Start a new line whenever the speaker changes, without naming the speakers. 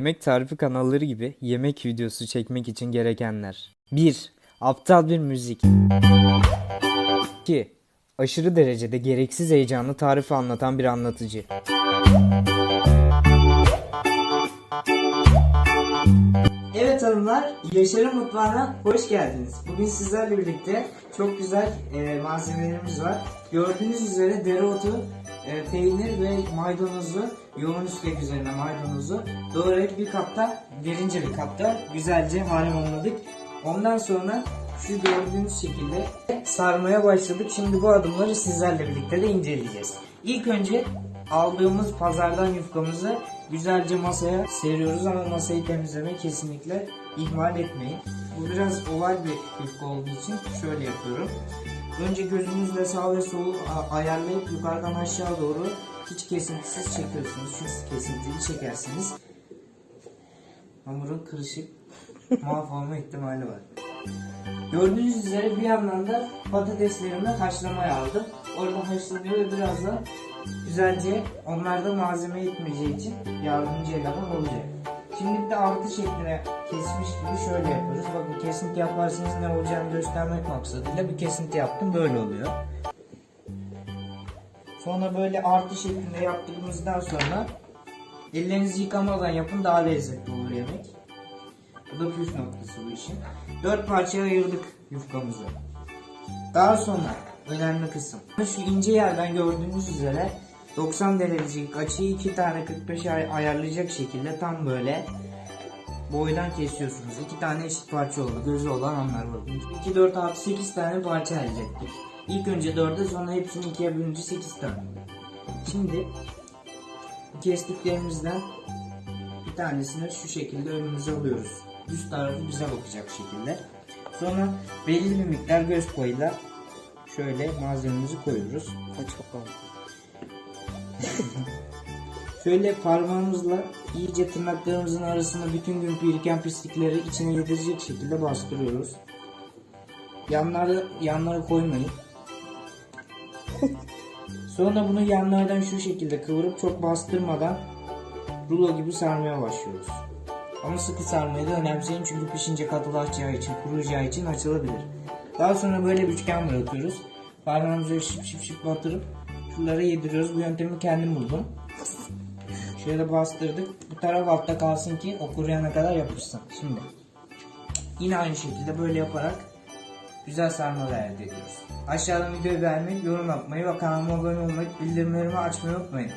Yemek tarifi kanalları gibi yemek videosu çekmek için gerekenler. 1. Aptal bir müzik. 2. Aşırı derecede gereksiz heyecanlı tarifi anlatan bir anlatıcı. Evet hanımlar, Yaşar'ın mutfağına hoş geldiniz. Bugün sizlerle birlikte çok güzel e, malzemelerimiz var. Gördüğünüz üzere dereotu, e, peynir ve maydanozu, yoğun üstlük üzerine maydanozu doğrayıp bir kapta, derince bir kapta güzelce harmanladık. Ondan sonra şu gördüğünüz şekilde sarmaya başladık. Şimdi bu adımları sizlerle birlikte de inceleyeceğiz. İlk önce aldığımız pazardan yufkamızı güzelce masaya seriyoruz ama masayı temizlemeyi kesinlikle ihmal etmeyin. Bu biraz oval bir yufka olduğu için şöyle yapıyorum. Önce gözünüzle sağ ve solu ayarlayıp yukarıdan aşağı doğru hiç kesintisiz çekiyorsunuz. Çünkü kesintili çekerseniz hamurun kırışık mahvolma ihtimali var. Gördüğünüz üzere bir yandan da patateslerimi haşlamaya aldım. Orada haşlanıyor ve birazdan güzelce onlar da malzeme etmeyeceği için yardımcı eleman olacak. Şimdi de artı şekline kesmiş gibi şöyle yapıyoruz. Bakın kesinti yaparsanız ne olacağını göstermek maksadıyla bir kesinti yaptım böyle oluyor. Sonra böyle artı şeklinde yaptığımızdan sonra ellerinizi yıkamadan yapın daha lezzetli olur yemek. Bu da püf noktası bu işin. Dört parçaya ayırdık yufkamızı. Daha sonra önemli kısım. Şu ince yerden gördüğünüz üzere 90 derecelik açıyı iki tane 45 ay- ayarlayacak şekilde tam böyle boydan kesiyorsunuz. İki tane eşit parça oldu. Gözü olan anlar bakın. 2, 4, 6, 8 tane parça elde ettik. İlk önce 4'e sonra hepsini ikiye bölünce 8 tane. Şimdi kestiklerimizden bir tanesini şu şekilde önümüze alıyoruz. Üst tarafı bize bakacak şekilde. Sonra belli bir miktar göz payıyla şöyle malzememizi koyuyoruz. Kaç bakalım. Şöyle parmağımızla iyice tırnaklarımızın arasında bütün gün biriken pislikleri içine yedirecek şekilde bastırıyoruz. Yanları yanlara koymayın. Sonra bunu yanlardan şu şekilde kıvırıp çok bastırmadan rulo gibi sarmaya başlıyoruz. Ama sıkı sarmayı da önemseyin çünkü pişince katılaşacağı için, kuruyacağı için açılabilir. Daha sonra böyle bir üçgen bırakıyoruz. Parmağımızı şıp şıp şıp batırıp şunlara yediriyoruz. Bu yöntemi kendim buldum. Şöyle bastırdık. Bu taraf altta kalsın ki o kuruyana kadar yapışsın. Şimdi yine aynı şekilde böyle yaparak güzel sarmalar elde ediyoruz. Aşağıdan videoyu beğenmeyi, yorum yapmayı ve kanalıma abone olmayı, bildirimlerimi açmayı unutmayın.